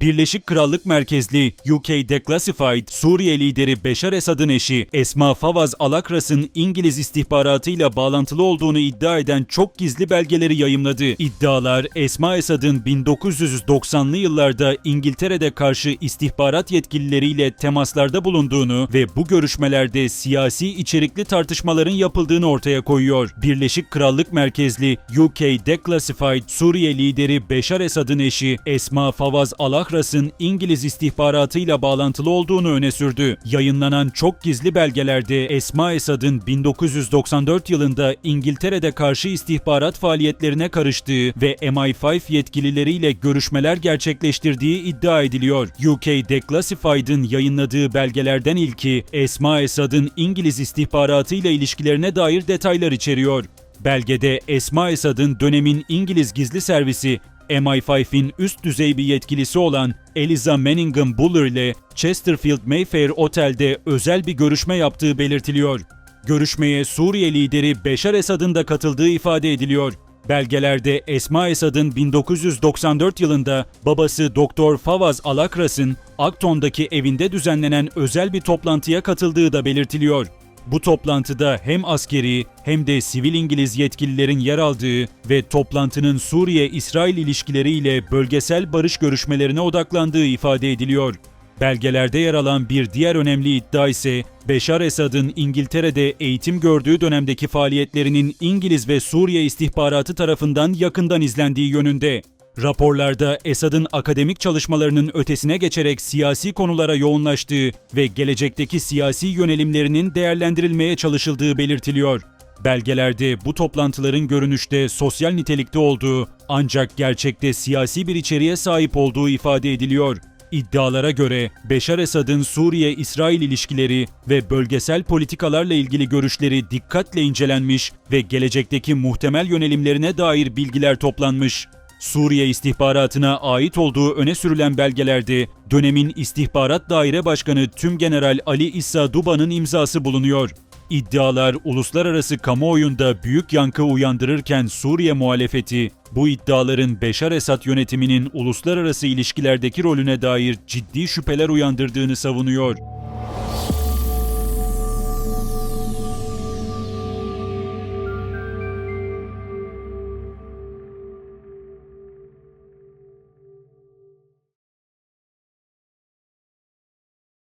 Birleşik Krallık merkezli UK Declassified Suriye lideri Beşar Esad'ın eşi Esma Favaz Alakras'ın İngiliz istihbaratıyla bağlantılı olduğunu iddia eden çok gizli belgeleri yayımladı. İddialar Esma Esad'ın 1990'lı yıllarda İngiltere'de karşı istihbarat yetkilileriyle temaslarda bulunduğunu ve bu görüşmelerde siyasi içerikli tartışmaların yapıldığını ortaya koyuyor. Birleşik Krallık merkezli UK Declassified Suriye lideri Beşar Esad'ın eşi Esma Favaz Alakras'ın İngiliz istihbaratıyla bağlantılı olduğunu öne sürdü. Yayınlanan çok gizli belgelerde Esma Esad'ın 1994 yılında İngiltere'de karşı istihbarat faaliyetlerine karıştığı ve MI5 yetkilileriyle görüşmeler gerçekleştirdiği iddia ediliyor. UK Declassified'ın yayınladığı belgelerden ilki Esma Esad'ın İngiliz istihbaratıyla ilişkilerine dair detaylar içeriyor. Belgede Esma Esad'ın dönemin İngiliz gizli servisi MI5'in üst düzey bir yetkilisi olan Eliza Manningham Buller ile Chesterfield Mayfair Otel'de özel bir görüşme yaptığı belirtiliyor. Görüşmeye Suriye lideri Beşar Esad'ın da katıldığı ifade ediliyor. Belgelerde Esma Esad'ın 1994 yılında babası Doktor Favaz Alakras'ın Akton'daki evinde düzenlenen özel bir toplantıya katıldığı da belirtiliyor. Bu toplantıda hem askeri hem de sivil İngiliz yetkililerin yer aldığı ve toplantının Suriye-İsrail ilişkileriyle bölgesel barış görüşmelerine odaklandığı ifade ediliyor. Belgelerde yer alan bir diğer önemli iddia ise Beşar Esad'ın İngiltere'de eğitim gördüğü dönemdeki faaliyetlerinin İngiliz ve Suriye istihbaratı tarafından yakından izlendiği yönünde. Raporlarda Esad'ın akademik çalışmalarının ötesine geçerek siyasi konulara yoğunlaştığı ve gelecekteki siyasi yönelimlerinin değerlendirilmeye çalışıldığı belirtiliyor. Belgelerde bu toplantıların görünüşte sosyal nitelikte olduğu ancak gerçekte siyasi bir içeriğe sahip olduğu ifade ediliyor. İddialara göre Beşar Esad'ın Suriye-İsrail ilişkileri ve bölgesel politikalarla ilgili görüşleri dikkatle incelenmiş ve gelecekteki muhtemel yönelimlerine dair bilgiler toplanmış. Suriye istihbaratına ait olduğu öne sürülen belgelerde dönemin istihbarat daire başkanı Tümgeneral Ali İssa Duba'nın imzası bulunuyor. İddialar uluslararası kamuoyunda büyük yankı uyandırırken Suriye muhalefeti bu iddiaların Beşar Esad yönetiminin uluslararası ilişkilerdeki rolüne dair ciddi şüpheler uyandırdığını savunuyor.